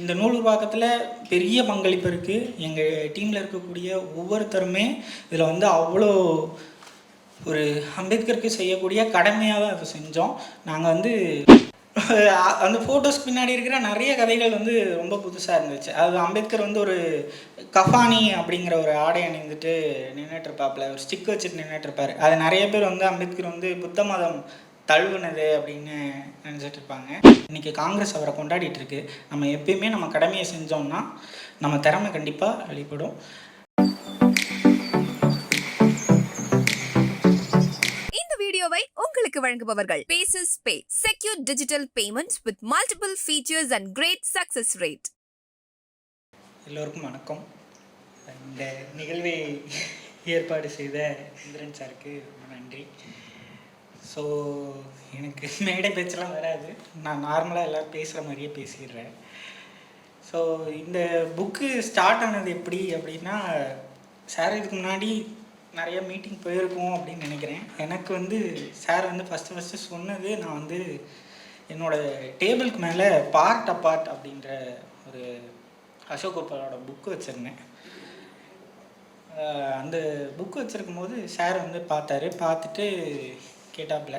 இந்த நூல் உருவாக்கத்தில் பெரிய பங்களிப்பு இருக்குது எங்கள் டீமில் இருக்கக்கூடிய ஒவ்வொருத்தருமே இதில் வந்து அவ்வளோ ஒரு அம்பேத்கருக்கு செய்யக்கூடிய கடமையாக தான் அதை செஞ்சோம். நாங்கள் வந்து அந்த ஃபோட்டோஸ் பின்னாடி இருக்கிற நிறைய கதைகள் வந்து ரொம்ப புதுசாக இருந்துச்சு. அது அம்பேத்கர் வந்து ஒரு கஃபானி அப்படிங்கிற ஒரு ஆடை அணிந்துட்டு நின்றுட்டு இருப்பாப்புல ஒரு ஸ்டிக் வச்சுட்டு நின்றுட்டு இருப்பார். அது நிறைய பேர் வந்து அம்பேத்கர் வந்து புத்த மதம் தழுவுனது அப்படின்னு நினச்சிட்டு இருப்பாங்க இன்னைக்கு காங்கிரஸ் அவரை கொண்டாடிட்டு இருக்கு நம்ம எப்பயுமே நம்ம கடமையை செஞ்சோம்னா நம்ம திறமை கண்டிப்பாக வெளிப்படும். இந்த வீடியோவை உங்களுக்கு வழங்குபவர்கள் bases pay secure digital payments with multiple features and great success rate எல்லோருக்கும் வணக்கம். இந்த நிகழ்வை ஏற்பாடு செய்த இந்திரன் சாருக்கு ரொம்ப நன்றி. ஸோ எனக்கு மேடை பேச்செல்லாம் வராது. நான் நார்மலாக எல்லோரும் பேசுகிற மாதிரியே பேசிடுறேன். ஸோ இந்த புக்கு ஸ்டார்ட் ஆனது எப்படி அப்படின்னா சார் இதுக்கு முன்னாடி நிறைய மீட்டிங் போயிருக்கோம் அப்படின்னு நினைக்கிறேன். எனக்கு வந்து சார் வந்து ஃபஸ்ட்டு ஃபஸ்ட்டு சொன்னது நான் வந்து என்னோடய டேபிளுக்கு மேலே பார்ட் அப்பார்ட் அப்படின்ற ஒரு அசோக் கோபாலோட புக்கு வச்சுருந்தேன். அந்த புக்கு வச்சுருக்கும் போது சார் வந்து பார்த்தாரு. பார்த்துட்டு கேட்டாப்புல.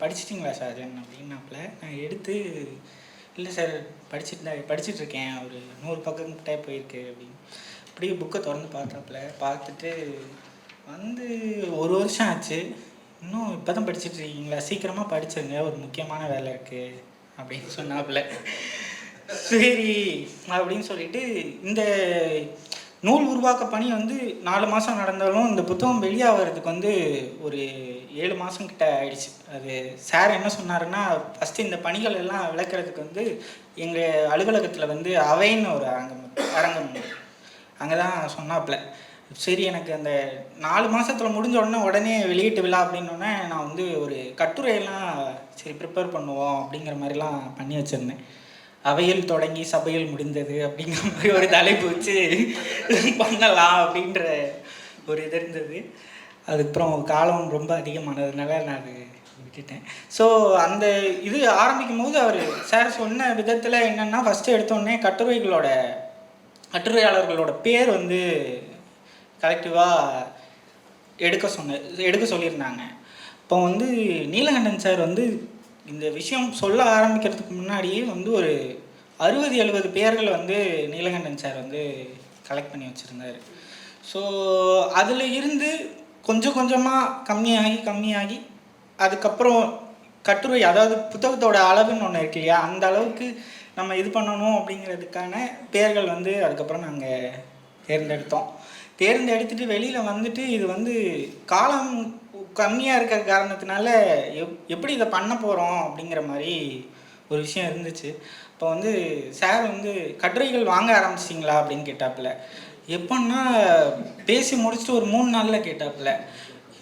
படிச்சிட்டிங்களா சார்? அப்படின்னாப்புல நான் எடுத்து இல்லை சார் படிச்சுட்டு தான் படிச்சுட்டு ஒரு நூறு பக்கம் கிட்டே போயிருக்கு அப்படின்னு. அப்படியே புக்கை திறந்து பார்த்தாப்புல பார்த்துட்டு வந்து ஒரு வருஷம் ஆச்சு. இன்னும் இப்போ தான் படிச்சுட்டு இருக்கீங்களா சீக்கிரமாக படிச்சிருங்க. ஒரு முக்கியமான வேலை இருக்குது அப்படின்னு சொன்னாப்புல. சரி அப்படின்னு சொல்லிட்டு இந்த நூல் உருவாக்க பணி வந்து நாலு மாதம் நடந்தாலும் இந்த புத்தகம் வெளியாகிறதுக்கு வந்து ஒரு ஏழு மாதம் கிட்ட ஆயிடுச்சு. அது சார் என்ன சொன்னாருன்னா ஃபஸ்ட்டு இந்த பணிகள் எல்லாம் விளக்குறதுக்கு வந்து எங்கள் அலுவலகத்தில் வந்து அவைன்னு ஒரு அரங்கம் அரங்கம் அங்கே தான் சொன்னாப்புல. சரி எனக்கு அந்த நாலு மாதத்தில் முடிஞ்ச உடனே உடனே வெளியீட்டு விழா அப்படின்னோடனே நான் வந்து ஒரு கட்டுரையெல்லாம் சரி ப்ரிப்பேர் பண்ணுவோம் அப்படிங்கிற மாதிரிலாம் பண்ணி வச்சுருந்தேன். அவையில் தொடங்கி சபையில் முடிந்தது அப்படிங்கிற மாதிரி ஒரு தலைப்பு வச்சு பண்ணலாம் அப்படின்ற ஒரு இது இருந்தது. அதுக்கப்புறம் காலம் ரொம்ப அதிகமானதுனால நான் அது விட்டுட்டேன். ஸோ அந்த இது ஆரம்பிக்கும் போது அவர் சார் சொன்ன விதத்தில் என்னென்னா ஃபஸ்ட்டு எடுத்தோடனே கட்டுரைகளோட கட்டுரையாளர்களோட பேர் வந்து கலெக்டிவாக எடுக்க சொன்ன எடுக்க சொல்லியிருந்தாங்க. இப்போ வந்து நீலகண்டன் சார் வந்து இந்த விஷயம் சொல்ல ஆரம்பிக்கிறதுக்கு முன்னாடியே வந்து ஒரு அறுபது எழுபது பேர்களை வந்து நீலகண்டன் சார் வந்து கலெக்ட் பண்ணி வச்சுருந்தார். ஸோ அதில் இருந்து கொஞ்சம் கொஞ்சமாக கம்மியாகி கம்மியாகி அதுக்கப்புறம் கட்டுரை அதாவது புத்தகத்தோட அளவுன்னு ஒன்று இருக்கு இல்லையா? அந்த அளவுக்கு நம்ம இது பண்ணணும் அப்படிங்கிறதுக்கான பெயர்கள் வந்து அதுக்கப்புறம் நாங்கள் தேர்ந்தெடுத்தோம். தேர்ந்தெடுத்துட்டு வெளியில் வந்துட்டு இது வந்து காலம் கம்மியாக இருக்கிற காரணத்தினால எப் எப்படி இதை பண்ண போகிறோம் அப்படிங்கிற மாதிரி ஒரு விஷயம் இருந்துச்சு. இப்போ வந்து சார் வந்து கட்டுரைகள் வாங்க ஆரம்பிச்சிட்டிங்களா அப்படின்னு கேட்டாப்புல. எப்போன்னா பேசி முடிச்சுட்டு ஒரு மூணு நாளில் கேட்டாப்புல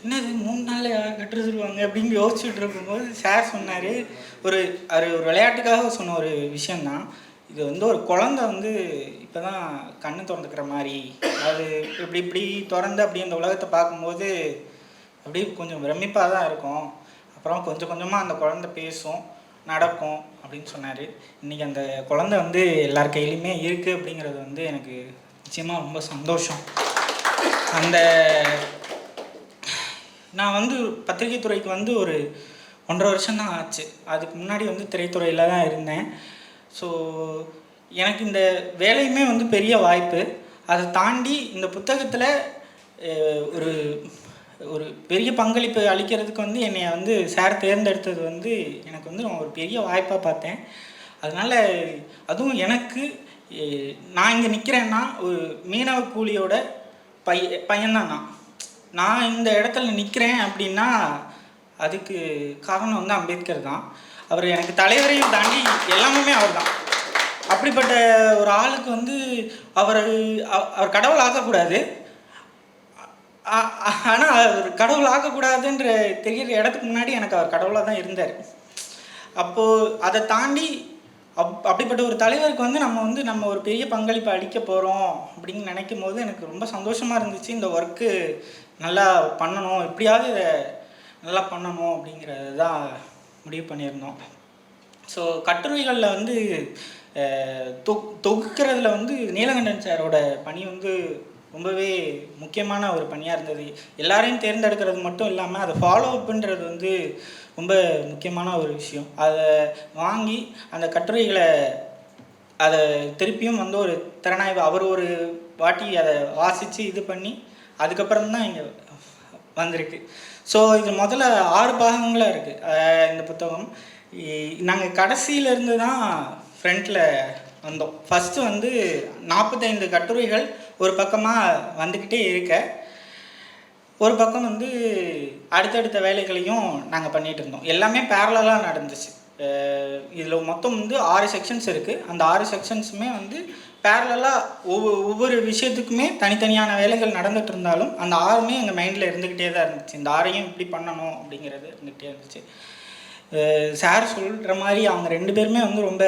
என்னது மூணு நாளில் யார் கட்டுரை அப்படின்னு யோசிச்சுட்டு இருக்கும்போது சார் சொன்னார் ஒரு அது ஒரு விளையாட்டுக்காக சொன்ன ஒரு விஷயந்தான் இது வந்து ஒரு குழந்தை வந்து இப்போ தான் கண்ணு திறந்துக்கிற மாதிரி அது இப்படி இப்படி திறந்து அப்படி அந்த உலகத்தை பார்க்கும்போது அப்படியே கொஞ்சம் பிரமிப்பாக தான் இருக்கும். அப்புறம் கொஞ்சம் கொஞ்சமாக அந்த குழந்தை பேசும் நடக்கும் அப்படின்னு சொன்னார். இன்றைக்கி அந்த குழந்தை வந்து எல்லார் கையிலையுமே இருக்குது அப்படிங்கிறது வந்து எனக்கு நிச்சயமாக ரொம்ப சந்தோஷம். அந்த நான் வந்து பத்திரிகை துறைக்கு வந்து ஒரு ஒன்றரை வருஷம் தான் ஆச்சு. அதுக்கு முன்னாடி வந்து திரைத்துறையில் தான் இருந்தேன். ஸோ எனக்கு இந்த வேலையுமே வந்து பெரிய வாய்ப்பு. அதை தாண்டி இந்த புத்தகத்தில் ஒரு ஒரு பெரிய பங்களிப்பு அளிக்கிறதுக்கு வந்து என்னை வந்து சார் தேர்ந்தெடுத்தது வந்து எனக்கு வந்து நான் ஒரு பெரிய வாய்ப்பாக பார்த்தேன். அதனால் அதுவும் எனக்கு நான் இங்கே நிற்கிறேன்னா ஒரு மீனவ கூலியோட பைய பையன்தான்? நான் நான் இந்த இடத்துல நிற்கிறேன் அப்படின்னா அதுக்கு காரணம் வந்து அம்பேத்கர் தான். அவர் எனக்கு தலைவரையும் தாண்டி எல்லாமே அவர் தான். அப்படிப்பட்ட ஒரு ஆளுக்கு வந்து அவர் அவர் கடவுள் ஆக்கக்கூடாது. ஆனால் அவர் கடவுள் ஆக்கக்கூடாதுன்ற தெரிகிற இடத்துக்கு முன்னாடி எனக்கு அவர் கடவுளாக தான் இருந்தார். அப்போது அதை தாண்டி அப் அப்படிப்பட்ட ஒரு தலைவருக்கு வந்து நம்ம வந்து நம்ம ஒரு பெரிய பங்களிப்பு அளிக்க போகிறோம் அப்படின்னு நினைக்கும் போது எனக்கு ரொம்ப சந்தோஷமாக இருந்துச்சு. இந்த ஒர்க்கு நல்லா பண்ணணும் எப்படியாவது இதை நல்லா பண்ணணும் அப்படிங்கிறது தான் முடிவு பண்ணியிருந்தோம். ஸோ கட்டுரைகளில் வந்து தொ தொகுக்கிறதுல வந்து நீலகண்டன் சாரோட பணி வந்து ரொம்பவே முக்கியமான ஒரு பணியாக இருந்தது. எல்லாரையும் தேர்ந்தெடுக்கிறது மட்டும் இல்லாமல் அதை ஃபாலோ அப்புன்றது வந்து ரொம்ப முக்கியமான ஒரு விஷயம். அதை வாங்கி அந்த கட்டுரைகளை அதை திருப்பியும் வந்து ஒரு திறனாய்வு அவர் ஒரு வாட்டி அதை வாசித்து இது பண்ணி அதுக்கப்புறம் தான் இங்கே வந்திருக்கு. ஸோ இது முதல்ல ஆறு பாகங்களாக இருக்குது இந்த புத்தகம். நாங்கள் கடைசியிலேருந்து தான் ஃப்ரண்ட்டில் வந்தோம். ஃபஸ்ட்டு வந்து நாற்பத்தைந்து கட்டுரைகள் ஒரு பக்கமாக வந்துக்கிட்டே இருக்க. ஒரு பக்கம் வந்து அடுத்தடுத்த வேலைகளையும் நாங்கள் பண்ணிகிட்டு இருந்தோம். எல்லாமே பேரலாக நடந்துச்சு. இதில் மொத்தம் வந்து ஆறு செக்ஷன்ஸ் இருக்குது அந்த ஆறு செக்ஷன்ஸுமே வந்து பேரலாக ஒவ்வொரு ஒவ்வொரு விஷயத்துக்குமே தனித்தனியான வேலைகள் நடந்துட்டு இருந்தாலும் அந்த ஆறுமே எங்கள் மைண்டில் இருந்துக்கிட்டே தான் இருந்துச்சு. இந்த ஆறையும் இப்படி பண்ணணும் அப்படிங்கிறது இருந்துக்கிட்டே இருந்துச்சு. சார் சொல்கிற மாதிரி அவங்க ரெண்டு பேருமே வந்து ரொம்ப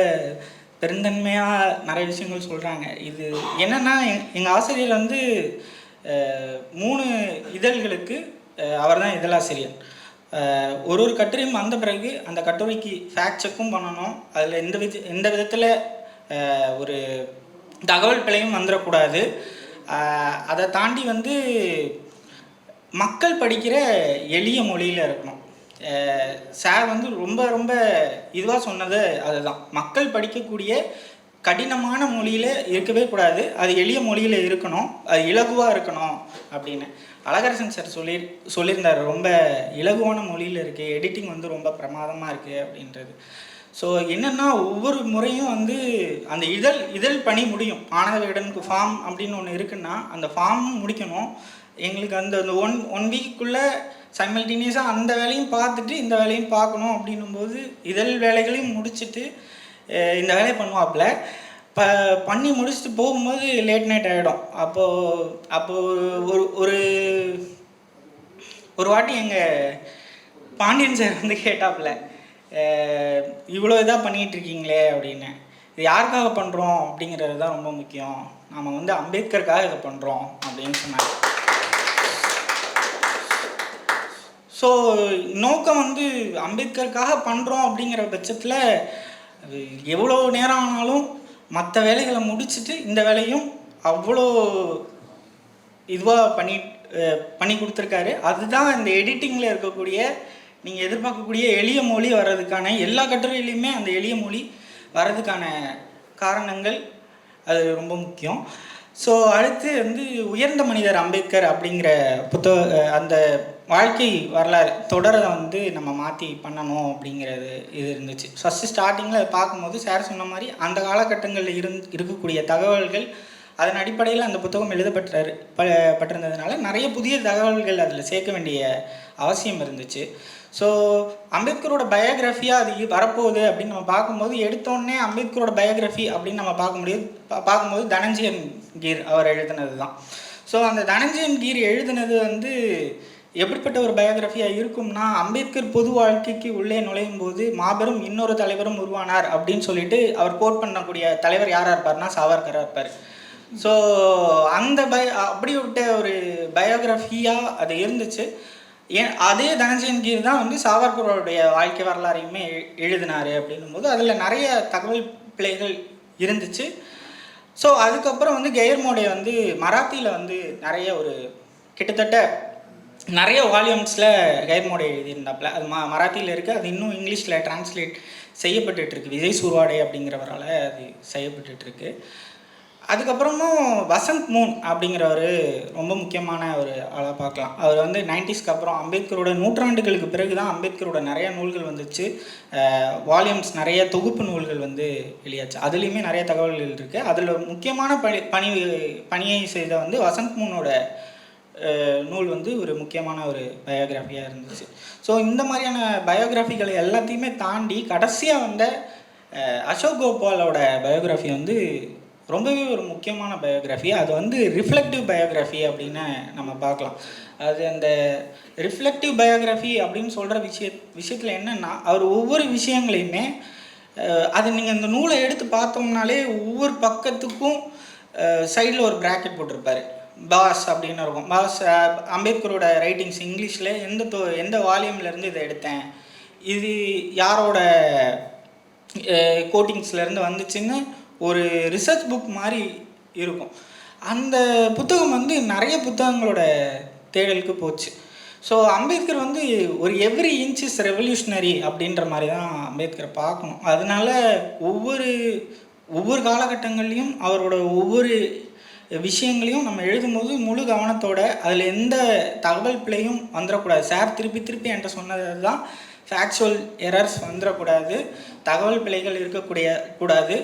பெருந்தன்மையாக நிறைய விஷயங்கள் சொல்கிறாங்க இது என்னென்னா எங்கள் ஆசிரியர் வந்து மூணு இதழ்களுக்கு அவர் தான் இதழாசிரியர். ஒரு ஒரு கட்டுரையும் வந்த பிறகு அந்த கட்டுரைக்கு ஃபேக்ட் செக்கும் பண்ணணும். அதில் எந்த வித எந்த விதத்தில் ஒரு தகவல் பிழையும் வந்துடக்கூடாது. அதை தாண்டி வந்து மக்கள் படிக்கிற எளிய மொழியில் இருக்கணும். சார் வந்து ரொம்ப ரொம்ப இதுவாக சொன்னது அதுதான். மக்கள் படிக்கக்கூடிய கடினமான மொழியில் இருக்கவே கூடாது. அது எளிய மொழியில் இருக்கணும். அது இலகுவாக இருக்கணும் அப்படின்னு. அழகரசன் சார் சொல்லி சொல்லியிருந்தார். ரொம்ப இலகுவான மொழியில் இருக்குது எடிட்டிங் வந்து ரொம்ப பிரமாதமாக இருக்குது அப்படின்றது. ஸோ என்னென்னா ஒவ்வொரு முறையும் வந்து அந்த இதழ் இதழ் பணி முடியும். ஆனந்த ஃபார்ம் அப்படின்னு ஒன்று இருக்குன்னா அந்த ஃபார்ம் முடிக்கணும். எங்களுக்கு அந்த அந்த ஒன் ஒன் வீக்குள்ளே சைமல்டேனியஸாக அந்த வேலையும் பார்த்துட்டு இந்த வேலையும் பார்க்கணும் அப்படின்னும்போது இதழ் வேலைகளையும் முடிச்சுட்டு இந்த வேலையை பண்ணுவாப்புல. ப பண்ணி முடிச்சுட்டு போகும்போது லேட் நைட் ஆகிடும் அப்போது அப்போது ஒரு ஒரு ஒரு வாட்டி எங்கள் பாண்டியன் சார் வந்து கேட்டாப்புல இவ்வளோ இதாக பண்ணிகிட்டு இருக்கீங்களே அப்படின்னு. இது யாருக்காக பண்ணுறோம் அப்படிங்கிறது தான் ரொம்ப முக்கியம். நாம் வந்து அம்பேத்கருக்காக இதை பண்ணுறோம் அப்படின்னு சொன்னாங்க. ஸோ நோக்கம் வந்து அம்பேத்கருக்காக பண்ணுறோம் அப்படிங்கிற பட்சத்தில் எவ்வளோ நேரம் ஆனாலும் மற்ற வேலைகளை முடிச்சுட்டு இந்த வேலையும் அவ்வளோ இதுவாக பண்ணி பண்ணி கொடுத்துருக்காரு. அதுதான் இந்த எடிட்டிங்கில் இருக்கக்கூடிய நீங்கள் எதிர்பார்க்கக்கூடிய எளிய மொழி வர்றதுக்கான எல்லா கட்டுரையிலையுமே அந்த எளிய மொழி வர்றதுக்கான காரணங்கள் அது ரொம்ப முக்கியம். ஸோ அடுத்து வந்து உயர்ந்த மனிதர் அம்பேத்கர் அப்படிங்கிற புத்தக அந்த வாழ்க்கை வரலாறு தொடரை வந்து நம்ம மாற்றி பண்ணணும் அப்படிங்கிறது இது இருந்துச்சு. ஃபஸ்ட்டு ஸ்டார்டிங்கில் பார்க்கும்போது சார் சொன்ன மாதிரி அந்த காலகட்டங்களில் இருந் இருக்கக்கூடிய தகவல்கள் அதன் அடிப்படையில் அந்த புத்தகம் எழுதப்பட்டாரு ப பட்டிருந்ததுனால நிறைய புதிய தகவல்கள் அதில் சேர்க்க வேண்டிய அவசியம் இருந்துச்சு. ஸோ அம்பேத்கரோட பயோகிராஃபியாக அது வரப்போகுது அப்படின்னு நம்ம பார்க்கும்போது எடுத்தோடனே அம்பேத்கரோட பயோகிராஃபி அப்படின்னு நம்ம பார்க்க முடியாது. பார்க்கும்போது தனஞ்சயன் கீர் அவர் எழுதினது தான் ஸோ அந்த தனஞ்சயன் கீர் எழுதினது வந்து எப்படிப்பட்ட ஒரு பயோகிராஃபியாக இருக்கும்னா அம்பேத்கர் பொது வாழ்க்கைக்கு உள்ளே நுழையும் போது மாபெரும் இன்னொரு தலைவரும் உருவானார் அப்படின்னு சொல்லிட்டு அவர் கோட் பண்ணக்கூடிய தலைவர் யாராக இருப்பார்னா சாவர்கராக இருப்பார். ஸோ அந்த பய அப்படிப்பட்ட ஒரு பயோகிராஃபியாக அது இருந்துச்சு. ஏன் அதே தனஞ்சயன் கீர் தான் வந்து சாவர்கரோடைய வாழ்க்கை வரலாறையுமே எழுதினார் எழுதினாரு அப்படின்னும் போது அதில் நிறைய தகவல் பிழைகள் இருந்துச்சு. ஸோ அதுக்கப்புறம் வந்து கெயர்மோடைய வந்து மராத்தியில் வந்து நிறைய ஒரு கிட்டத்தட்ட நிறைய வால்யூம்ஸில் கைர்மோடே எழுதியிருந்தாப்புல. அது ம மராத்தியில் இருக்குது அது இன்னும் இங்கிலீஷில் டிரான்ஸ்லேட் செய்யப்பட்டுருக்கு விஜய் சூர்வாடே அப்படிங்கிறவரால் அது செய்யப்பட்டுருக்கு அதுக்கப்புறமும் வசந்த் மூன் அப்படிங்கிறவர் ரொம்ப முக்கியமான ஒரு ஆளாக பார்க்கலாம். அவர் வந்து நைன்டிஸ்க்கு அப்புறம் அம்பேத்கரோட நூற்றாண்டுகளுக்கு பிறகு தான் அம்பேத்கரோட நிறைய நூல்கள் வந்துச்சு. வால்யூம்ஸ் நிறைய தொகுப்பு நூல்கள் வந்து வெளியாச்சு. அதுலேயுமே நிறைய தகவல்கள் இருக்குது அதில் முக்கியமான பணி பணி பணியை செய்த வந்து வசந்த் மூனோட நூல் வந்து ஒரு முக்கியமான ஒரு பயோகிராஃபியாக இருந்துச்சு. ஸோ இந்த மாதிரியான பயோகிராஃபிகளை எல்லாத்தையுமே தாண்டி கடைசியாக வந்த அசோக் கோபாலோட பயோகிராஃபி வந்து ரொம்பவே ஒரு முக்கியமான பயோகிராஃபி அது வந்து ரிஃப்ளெக்டிவ் பயோகிராஃபி அப்படின்னு நம்ம பார்க்கலாம். அது அந்த ரிஃப்ளெக்டிவ் பயோகிராஃபி அப்படின்னு சொல்கிற விஷய விஷயத்தில் என்னென்னா அவர் ஒவ்வொரு விஷயங்களையுமே அது நீங்கள் இந்த நூலை எடுத்து பார்த்தோம்னாலே ஒவ்வொரு பக்கத்துக்கும் சைடில் ஒரு ப்ராக்கெட் போட்டிருப்பாரு. பாஸ் அப்படின்னு இருக்கும். பாஸ் அம்பேத்கரோட ரைட்டிங்ஸ் இங்கிலீஷில் எந்த தோ எந்த வால்யூம்லேருந்து இதை எடுத்தேன்? இது யாரோட கோட்டிங்ஸ்லேருந்து வந்துச்சுன்னு ஒரு ரிசர்ச் புக் மாதிரி இருக்கும். அந்த புத்தகம் வந்து நிறைய புத்தகங்களோட தேடலுக்கு போச்சு. ஸோ அம்பேத்கர் வந்து ஒரு எவ்ரி இன்ச் இஸ் ரெவல்யூஷனரி அப்படின்ற மாதிரி தான் அம்பேத்கரை பார்க்கணும். அதனால ஒவ்வொரு ஒவ்வொரு காலகட்டங்கள்லையும் அவரோட ஒவ்வொரு விஷயங்களையும் நம்ம எழுதும்போது முழு கவனத்தோட அதில் எந்த தகவல் பிழையும் வந்துடக்கூடாது சார் திருப்பி திருப்பி என்கிட்ட சொன்னது தான் ஃபேக்சுவல் எரர்ஸ் வந்துடக்கூடாது தகவல் பிழைகள் இருக்கக்கூடிய கூடாது.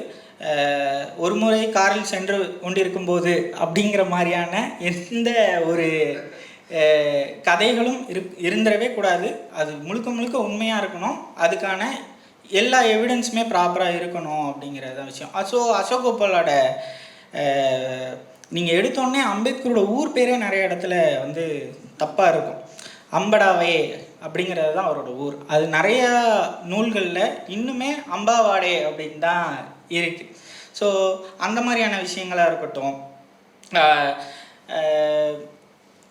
ஒரு முறை காரில் சென்று கொண்டிருக்கும் போது அப்படிங்கிற மாதிரியான எந்த ஒரு கதைகளும் இரு இருந்துடவே கூடாது. அது முழுக்க முழுக்க உண்மையாக இருக்கணும். அதுக்கான எல்லா எவிடன்ஸுமே ப்ராப்பராக இருக்கணும் அப்படிங்கிறது விஷயம். ஸோ அசோக் கோபாலோட நீங்கள் எடுத்தோடனே அம்பேத்கரோட ஊர் பேரே நிறைய இடத்துல வந்து தப்பாக இருக்கும். அம்படாவே அப்படிங்கிறது தான் அவரோட ஊர். அது நிறையா நூல்களில் இன்னுமே அம்பாவாடே அப்படின்னு தான் இருக்குது ஸோ அந்த மாதிரியான விஷயங்களாக இருக்கட்டும்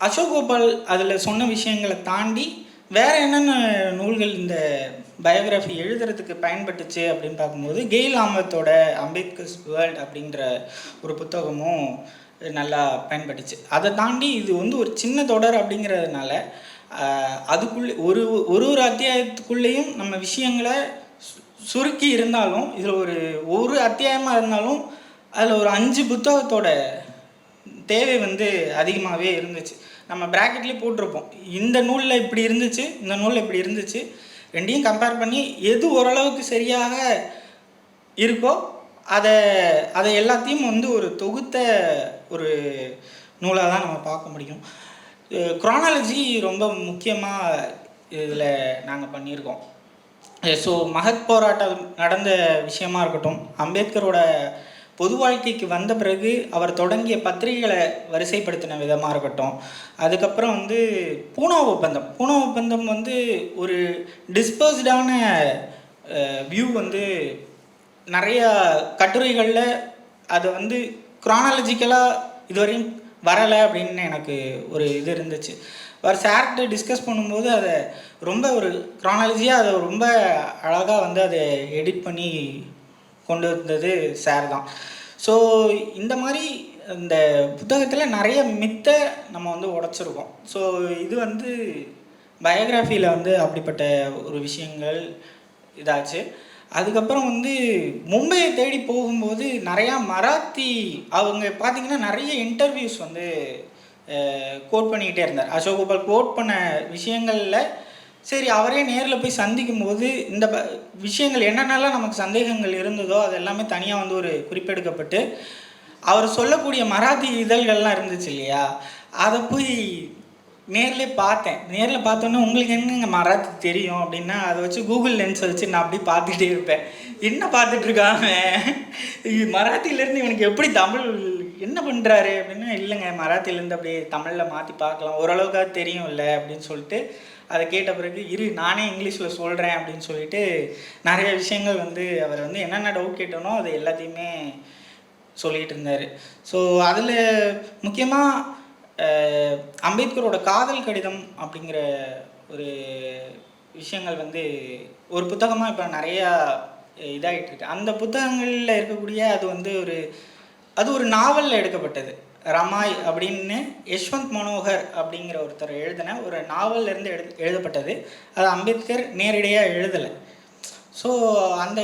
அசோகோபால் அசோக் கோபால் அதில் சொன்ன விஷயங்களை தாண்டி வேற என்னென்ன நூல்கள் இந்த பயோகிராஃபி எழுதுறதுக்கு பயன்பட்டுச்சு அப்படின்னு பார்க்கும்போது கெயில் ஆமத்தோட அம்பேத்கர்ஸ் வேர்ல்ட் அப்படின்ற ஒரு புத்தகமும் நல்லா பயன்பட்டுச்சு. அதை தாண்டி இது வந்து ஒரு சின்ன தொடர் அப்படிங்கிறதுனால அதுக்குள்ளே ஒரு ஒரு ஒரு அத்தியாயத்துக்குள்ளேயும் நம்ம விஷயங்களை சு- சுருக்கி இருந்தாலும் இதில் ஒரு ஒரு அத்தியாயமாக இருந்தாலும் அதில் ஒரு அஞ்சு புத்தகத்தோட தேவை வந்து அதிகமாகவே இருந்துச்சு. நம்ம ப்ராக்கெட்லேயே போட்டிருப்போம். இந்த நூலில் இப்படி இருந்துச்சு இந்த நூலில் இப்படி இருந்துச்சு. ரெண்டையும் கம்பேர் பண்ணி எது ஓரளவுக்கு சரியாக இருக்கோ அதை அதை எல்லாத்தையும் வந்து ஒரு தொகுத்த ஒரு நூலாக தான் நம்ம பார்க்க முடியும். குரானாலஜி ரொம்ப முக்கியமாக இதில் நாங்கள் பண்ணியிருக்கோம். ஸோ மகத் போராட்டம் நடந்த விஷயமா இருக்கட்டும் அம்பேத்கரோட பொது வாழ்க்கைக்கு வந்த பிறகு அவர் தொடங்கிய பத்திரிகைகளை வரிசைப்படுத்தின விதமாக இருக்கட்டும் அதுக்கப்புறம் வந்து பூனா ஒப்பந்தம். பூனா ஒப்பந்தம் வந்து ஒரு டிஸ்பர்ஸ்டான வியூ வந்து நிறையா கட்டுரைகளில் அது வந்து குரானாலஜிக்கலாக இதுவரையும் வரலை அப்படின்னு எனக்கு ஒரு இது இருந்துச்சு. அவர் சார்கிட்ட டிஸ்கஸ் பண்ணும்போது அதை ரொம்ப ஒரு குரானாலஜியாக அதை ரொம்ப அழகாக வந்து அதை எடிட் பண்ணி கொண்டு வந்தது சார் தான். ஸோ இந்த மாதிரி இந்த புத்தகத்தில் நிறைய மித்தை நம்ம வந்து உடைச்சிருக்கோம். ஸோ இது வந்து பயோகிராஃபியில் வந்து அப்படிப்பட்ட ஒரு விஷயங்கள் இதாச்சு. அதுக்கப்புறம் வந்து மும்பையை தேடி போகும்போது நிறையா மராத்தி அவங்க பார்த்தீங்கன்னா நிறைய இன்டர்வியூஸ் வந்து கோட் பண்ணிக்கிட்டே இருந்தார். அசோக் கோபால் கோட் பண்ண விஷயங்களில் சரி அவரே நேரில் போய் சந்திக்கும் போது இந்த ப விஷயங்கள் என்னென்னலாம் நமக்கு சந்தேகங்கள் இருந்ததோ அது எல்லாமே தனியாக வந்து ஒரு குறிப்பெடுக்கப்பட்டு அவர் சொல்லக்கூடிய மராத்தி இதழ்கள்லாம் இருந்துச்சு இல்லையா? அதை போய் நேரில் பார்த்தேன். நேரில் பார்த்தோன்னே உங்களுக்கு என்னங்க மராத்தி தெரியும் அப்படின்னா அதை வச்சு கூகுள் லென்ஸை வச்சு நான் அப்படி பார்த்துட்டே இருப்பேன். என்ன பார்த்துட்டு இருக்காங்க மராத்திலேருந்து மராத்தியிலேருந்து இவனுக்கு எப்படி தமிழ் என்ன பண்ணுறாரு அப்படின்னா இல்லைங்க. மராத்தியிலேருந்து அப்படியே தமிழில் மாற்றி பார்க்கலாம். ஓரளவுக்காவது தெரியும் இல்லை அப்படின்னு சொல்லிட்டு அதை கேட்ட பிறகு இரு நானே இங்கிலீஷில் சொல்கிறேன் அப்படின்னு சொல்லிட்டு நிறைய விஷயங்கள் வந்து அவர் வந்து என்னென்ன டவுட் கேட்டனோ அது எல்லாத்தையுமே சொல்லிகிட்டு இருந்தார். ஸோ அதில் முக்கியமாக அம்பேத்கரோட காதல் கடிதம் அப்படிங்கிற ஒரு விஷயங்கள் வந்து ஒரு புத்தகமாக இப்போ நிறையா இதாகிட்டு இருக்கு. அந்த புத்தகங்களில் இருக்கக்கூடிய அது வந்து ஒரு அது ஒரு நாவலில் எடுக்கப்பட்டது. ரமாய் அப்படின்னு யஷ்வந்த் மனோகர் அப்படிங்கிற ஒருத்தர் எழுதின ஒரு நாவல்லேருந்து எழு எழுதப்பட்டது. அது அம்பேத்கர் நேரடியாக எழுதலை. ஸோ அந்த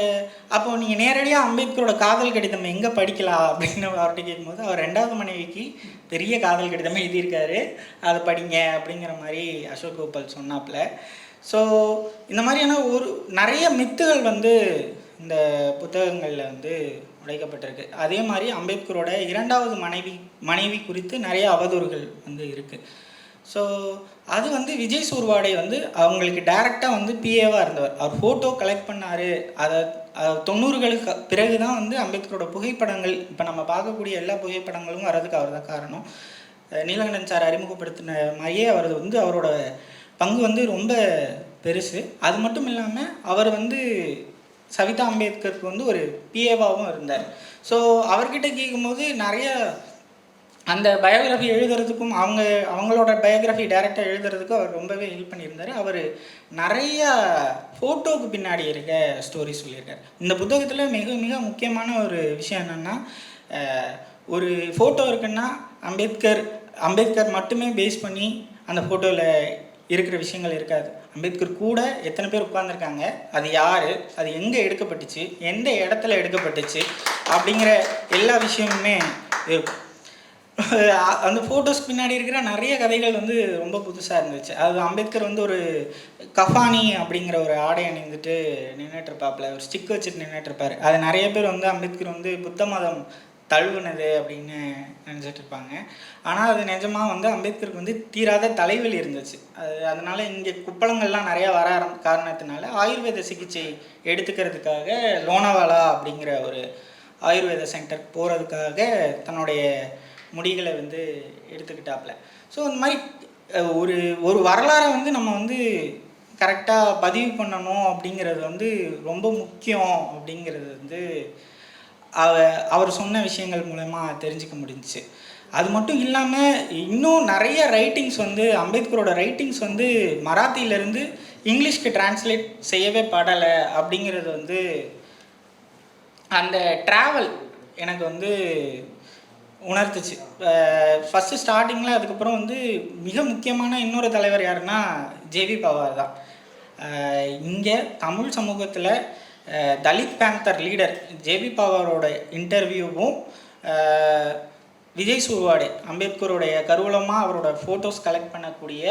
அப்போது நீங்கள் நேரடியாக அம்பேத்கரோட காதல் கடிதம் எங்கே படிக்கலாம் அப்படின்னு அவர்கிட்ட கேட்கும்போது அவர் ரெண்டாவது மனைவிக்கு பெரிய காதல் கடிதமே எழுதியிருக்காரு. அதை படிங்க அப்படிங்கிற மாதிரி அசோக் கோபால் சொன்னாப்புல. ஸோ இந்த மாதிரியான ஒரு நிறைய மித்துகள் வந்து இந்த புத்தகங்களில் வந்து உடைக்கப்பட்டிருக்கு. அதே மாதிரி அம்பேத்கரோட இரண்டாவது மனைவி மனைவி குறித்து நிறைய அவதூறுகள் வந்து இருக்குது ஸோ அது வந்து விஜய் சூர்வாடை வந்து அவங்களுக்கு டைரெக்டாக வந்து பிஏவாக இருந்தவர். அவர் ஃபோட்டோ கலெக்ட் பண்ணார். அதை தொண்ணூறுகளுக்கு பிறகு தான் வந்து அம்பேத்கரோட புகைப்படங்கள் இப்போ நம்ம பார்க்கக்கூடிய எல்லா புகைப்படங்களும் வர்றதுக்கு அவர் தான் காரணம் நீலகண்டன் சார் அறிமுகப்படுத்தின மாதிரியே அவரது வந்து அவரோட பங்கு வந்து ரொம்ப பெருசு. அது மட்டும் இல்லாமல் அவர் வந்து சவிதா அம்பேத்கருக்கு வந்து ஒரு பிஏவாகவும் இருந்தார். ஸோ அவர்கிட்ட கேட்கும்போது நிறைய அந்த பயோகிராஃபி எழுதுறதுக்கும் அவங்க அவங்களோட பயோகிராஃபி டேரெக்டாக எழுதுறதுக்கும் அவர் ரொம்பவே ஹெல்ப் பண்ணியிருந்தார். அவர் நிறைய ஃபோட்டோவுக்கு பின்னாடி இருக்க ஸ்டோரி சொல்லியிருக்கார். இந்த புத்தகத்தில் மிக மிக முக்கியமான ஒரு விஷயம் என்னென்னா ஒரு ஃபோட்டோ இருக்குன்னா அம்பேத்கர் அம்பேத்கர் மட்டுமே பேஸ் பண்ணி அந்த ஃபோட்டோவில் இருக்கிற விஷயங்கள் இருக்காது. அம்பேத்கர் கூட எத்தனை பேர் உட்கார்ந்துருக்காங்க? அது யார்? அது எங்கே எடுக்கப்பட்டுச்சு? எந்த இடத்துல எடுக்கப்பட்டுச்சு? அப்படிங்கிற எல்லா விஷயமுமே இருக்கும். அந்த ஃபோட்டோஸ்க்கு பின்னாடி இருக்கிற நிறைய கதைகள் வந்து ரொம்ப புதுசாக இருந்துச்சு. அது அம்பேத்கர் வந்து ஒரு கஃபானி அப்படிங்கிற ஒரு ஆடை அணிந்துட்டு நின்றுட்டு இருப்பாப்புல ஒரு ஸ்டிக் வச்சுட்டு நின்றுட்டு இருப்பார் அது நிறைய பேர் வந்து அம்பேத்கர் வந்து புத்த மதம் தழுவுனது அப்படின்னு நினச்சிட்டு இருப்பாங்க ஆனால் அது நிஜமாக வந்து அம்பேத்கருக்கு வந்து தீராத தலைவலி இருந்துச்சு. அது அதனால் இங்கே குப்பளங்கள்லாம் நிறையா வர ஆரம் காரணத்தினால ஆயுர்வேத சிகிச்சை எடுத்துக்கிறதுக்காக லோனாவாலா அப்படிங்கிற ஒரு ஆயுர்வேத சென்டர் போகிறதுக்காக தன்னுடைய முடிகளை வந்து எடுத்துக்கிட்டாப்புல ஸோ இந்த மாதிரி ஒரு ஒரு வரலாறை வந்து நம்ம வந்து கரெக்டாக பதிவு பண்ணணும் அப்படிங்கிறது வந்து ரொம்ப முக்கியம் அப்படிங்கிறது வந்து அவ அவர் சொன்ன விஷயங்கள் மூலயமா தெரிஞ்சுக்க முடிஞ்சுச்சு. அது மட்டும் இல்லாமல் இன்னும் நிறைய ரைட்டிங்ஸ் வந்து அம்பேத்கரோட ரைட்டிங்ஸ் வந்து மராத்தியிலேருந்து இங்கிலீஷ்க்கு டிரான்ஸ்லேட் செய்யவே படலை அப்படிங்கிறது வந்து அந்த ட்ராவல் எனக்கு வந்து உணர்த்துச்சு. ஃபஸ்ட்டு ஸ்டார்டிங்கில் அதுக்கப்புறம் வந்து மிக முக்கியமான இன்னொரு தலைவர் யாருன்னா ஜேவி பவார் தான். இங்கே தமிழ் சமூகத்தில் தலித் பேந்தர் லீடர் ஜேபி பவாரோட இன்டர்வியூவும் விஜய் சுருவாடே அம்பேத்கருடைய கருவூலமாக அவரோட ஃபோட்டோஸ் கலெக்ட் பண்ணக்கூடிய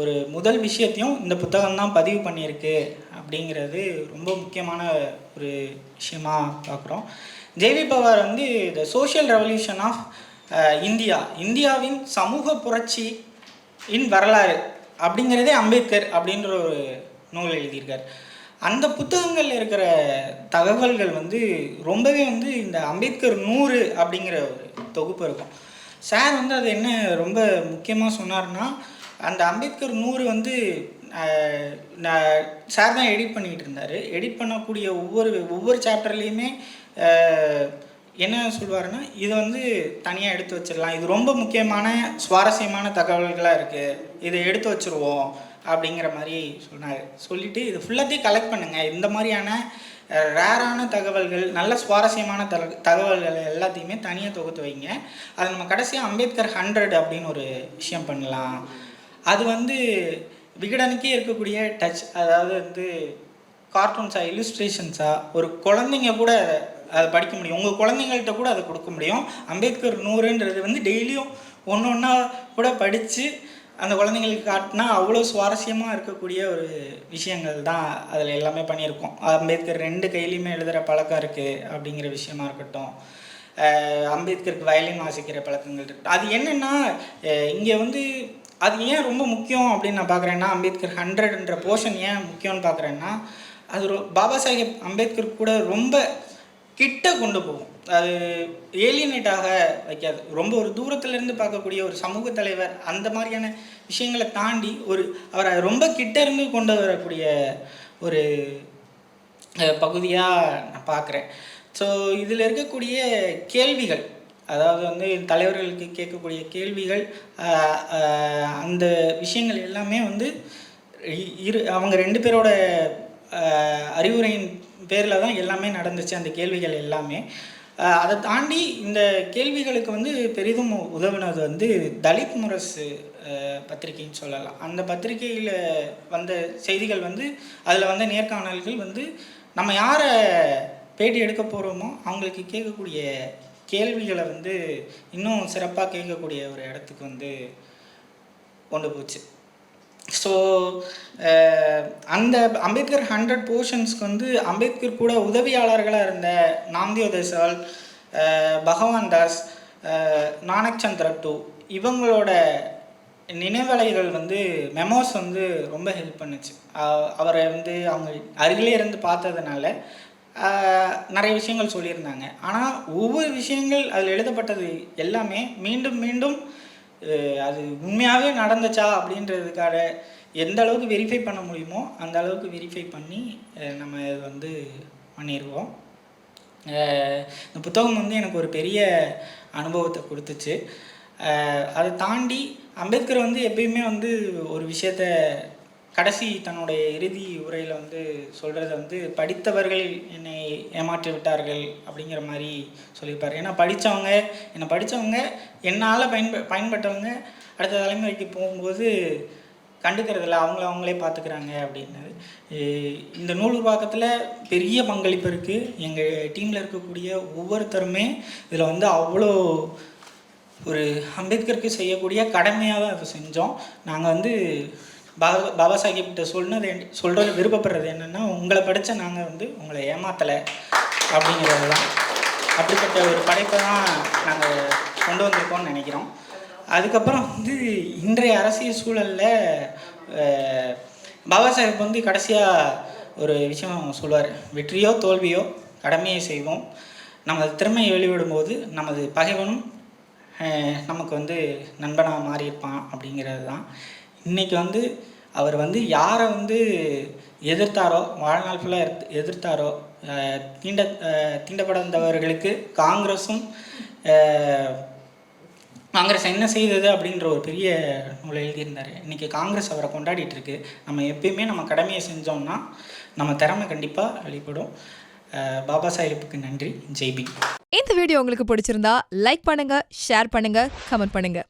ஒரு முதல் விஷயத்தையும் இந்த புத்தகம் தான் பதிவு பண்ணியிருக்கு. அப்படிங்கிறது ரொம்ப முக்கியமான ஒரு விஷயமா பார்க்குறோம். ஜேவி பவார் வந்து the social revolution of India. இந்தியாவின் சமூக புரட்சி இன் வரலாறு அப்படிங்கிறதே அம்பேத்கர் அப்படின்ற ஒரு நூல் எழுதியிருக்கார். அந்த புத்தகங்களில் இருக்கிற தகவல்கள் வந்து ரொம்பவே வந்து இந்த அம்பேத்கர் நூறு அப்படிங்கிற ஒரு தொகுப்பு இருக்கும். சார் வந்து அது என்ன ரொம்ப முக்கியமாக சொன்னார்னா அந்த அம்பேத்கர் நூறு வந்து நான் சார் தான் எடிட் பண்ணிகிட்டு இருந்தார். எடிட் பண்ணக்கூடிய ஒவ்வொரு ஒவ்வொரு சாப்டர்லேயுமே என்ன சொல்வாருன்னா இதை வந்து தனியாக எடுத்து வச்சிடலாம். இது ரொம்ப முக்கியமான சுவாரஸ்யமான தகவல்களாக இருக்குது இதை எடுத்து வச்சுருவோம் அப்படிங்கிற மாதிரி சொன்னார். சொல்லிவிட்டு இது ஃபுல்லாத்தையும் கலெக்ட் பண்ணுங்கள் இந்த மாதிரியான ரேரான தகவல்கள் நல்ல சுவாரஸ்யமான தக தகவல்கள் எல்லாத்தையுமே தனியாக தொகுத்து வைங்க. அது நம்ம கடைசியாக அம்பேத்கர் ஹண்ட்ரட் அப்படின்னு ஒரு விஷயம் பண்ணலாம். அது வந்து விகடனுக்கே இருக்கக்கூடிய டச் அதாவது வந்து கார்ட்டூன்ஸாக இல்லுஸ்ட்ரேஷன்ஸாக ஒரு குழந்தைங்க கூட அதை படிக்க முடியும். உங்கள் குழந்தைங்கள்ட்ட கூட அதை கொடுக்க முடியும். அம்பேத்கர் நூறுன்றது வந்து டெய்லியும் ஒன்று ஒன்றா கூட படித்து அந்த குழந்தைங்களுக்கு காட்டினா அவ்வளோ சுவாரஸ்யமாக இருக்கக்கூடிய ஒரு விஷயங்கள் தான் அதில் எல்லாமே பண்ணியிருக்கோம். அம்பேத்கர் ரெண்டு கையிலையுமே எழுதுகிற பழக்கம் இருக்குது அப்படிங்கிற விஷயமா இருக்கட்டும். அம்பேத்கருக்கு வயலின் வாசிக்கிற பழக்கங்கள் இருக்கு. அது என்னென்னா இங்கே வந்து அது ஏன் ரொம்ப முக்கியம் அப்படின்னு நான் பார்க்குறேன்னா அம்பேத்கர் ஹண்ட்ரட்ன்ற போர்ஷன் ஏன் முக்கியம்னு பார்க்குறேன்னா அது ரொ- பாபா சாஹேப் அம்பேத்கர் கூட ரொம்ப கிட்ட கொண்டு போகும். அது ஏலியனேட்டாக வைக்காது. ரொம்ப ஒரு தூரத்துலேருந்து பார்க்கக்கூடிய ஒரு சமூக தலைவர் அந்த மாதிரியான விஷயங்களை தாண்டி ஒரு அவரை ரொம்ப கிட்ட இருந்து கொண்டு வரக்கூடிய ஒரு பகுதியாக நான் பார்க்குறேன். ஸோ இதில் இருக்கக்கூடிய கேள்விகள் அதாவது வந்து தலைவர்களுக்கு கேட்கக்கூடிய கேள்விகள் அந்த விஷயங்கள் எல்லாமே வந்து இரு அவங்க ரெண்டு பேரோட அறிவுரையின் பேரில் தான் எல்லாமே நடந்துச்சு அந்த கேள்விகள் எல்லாமே. அதை தாண்டி இந்த கேள்விகளுக்கு வந்து பெரிதும் உதவினது வந்து தலித் முரசு பத்திரிகைன்னு சொல்லலாம். அந்த பத்திரிகையில் வந்த செய்திகள் வந்து அதில் வந்த நேர்காணல்கள் வந்து நம்ம யாரை பேட்டி எடுக்க போகிறோமோ அவங்களுக்கு கேட்கக்கூடிய கேள்விகளை வந்து இன்னும் சிறப்பாக கேட்கக்கூடிய ஒரு இடத்துக்கு வந்து கொண்டு போச்சு. ஸோ அந்த அம்பேத்கர் ஹண்ட்ரட் போர்ஷன்ஸ்க்கு வந்து அம்பேத்கர் கூட உதவியாளர்களாக இருந்த நாம்தியோ தேசால் பகவான் தாஸ் நானக் சந்திர டூ இவங்களோட நினைவலைகள் வந்து மெமோஸ் வந்து ரொம்ப ஹெல்ப் பண்ணுச்சு. அவரை வந்து அவங்க அருகிலே இருந்து பார்த்ததுனால நிறைய விஷயங்கள் சொல்லியிருந்தாங்க. ஆனால் ஒவ்வொரு விஷயங்கள் அதில் எழுதப்பட்டது எல்லாமே மீண்டும் மீண்டும் அது உண்மையாகவே நடந்துச்சா அப்படின்றதுக்காக எந்த அளவுக்கு வெரிஃபை பண்ண முடியுமோ அந்த அளவுக்கு வெரிஃபை பண்ணி நம்ம இது வந்து பண்ணிடுவோம் இந்த புத்தகம் வந்து எனக்கு ஒரு பெரிய அனுபவத்தை கொடுத்துச்சு. அதை தாண்டி அம்பேத்கர் வந்து எப்பயுமே வந்து ஒரு விஷயத்த கடைசி தன்னுடைய இறுதி உரையில் வந்து சொல்கிறது வந்து படித்தவர்கள் என்னை ஏமாற்றி விட்டார்கள் அப்படிங்கிற மாதிரி சொல்லியிருப்பார். ஏன்னா படித்தவங்க என்னை படித்தவங்க என்னால் பயன்ப பயன்பட்டவங்க அடுத்த தலைமுறைக்கு போகும்போது கண்டுக்கிறதில்ல அவங்கள அவங்களே பார்த்துக்கிறாங்க அப்படின்னது இந்த நூல் உருவாக்கத்தில் பெரிய பங்களிப்பு இருக்குது எங்கள் டீமில் இருக்கக்கூடிய ஒவ்வொருத்தருமே இதில் வந்து அவ்வளோ ஒரு அம்பேத்கருக்கு செய்யக்கூடிய கடமையாக தான் அதை செஞ்சோம். நாங்கள் வந்து பாபா பாபா சாஹிப் கிட்ட சொன்னது சொல்கிறது விருப்பப்படுறது என்னென்னா உங்களை படித்த நாங்கள் வந்து உங்களை ஏமாத்தலை அப்படிங்கிறது தான் அப்படிப்பட்ட ஒரு படைப்பை தான் நாங்கள் கொண்டு வந்திருக்கோம்னு நினைக்கிறோம். அதுக்கப்புறம் வந்து இன்றைய அரசியல் சூழலில் பாபா சாஹிப் வந்து கடைசியாக ஒரு விஷயம் சொல்லுவார். வெற்றியோ தோல்வியோ கடமையை செய்வோம். நமது திறமையை வெளிவிடும்போது நமது பகைவனும் நமக்கு வந்து நண்பனாக மாறியிருப்பான் அப்படிங்கிறது தான் இன்றைக்கி வந்து அவர் வந்து யாரை வந்து எதிர்த்தாரோ வாழ்நாள் ஃபுல்லாக எதிர்த்தாரோ தீண்ட தீண்டப்படந்தவர்களுக்கு காங்கிரஸும் காங்கிரஸ் என்ன செய்தது அப்படின்ற ஒரு பெரிய நூலை எழுதியிருந்தார். இன்றைக்கி காங்கிரஸ் அவரை கொண்டாடிட்டு இருக்கு. நம்ம எப்பயுமே நம்ம கடமையை செஞ்சோம்னா நம்ம திறமை கண்டிப்பாக வெளிப்படும். பாபா சாஹிப்புக்கு நன்றி. ஜெய்பி இந்த வீடியோ உங்களுக்கு பிடிச்சிருந்தா லைக் பண்ணுங்கள் ஷேர் பண்ணுங்கள் கமெண்ட் பண்ணுங்கள்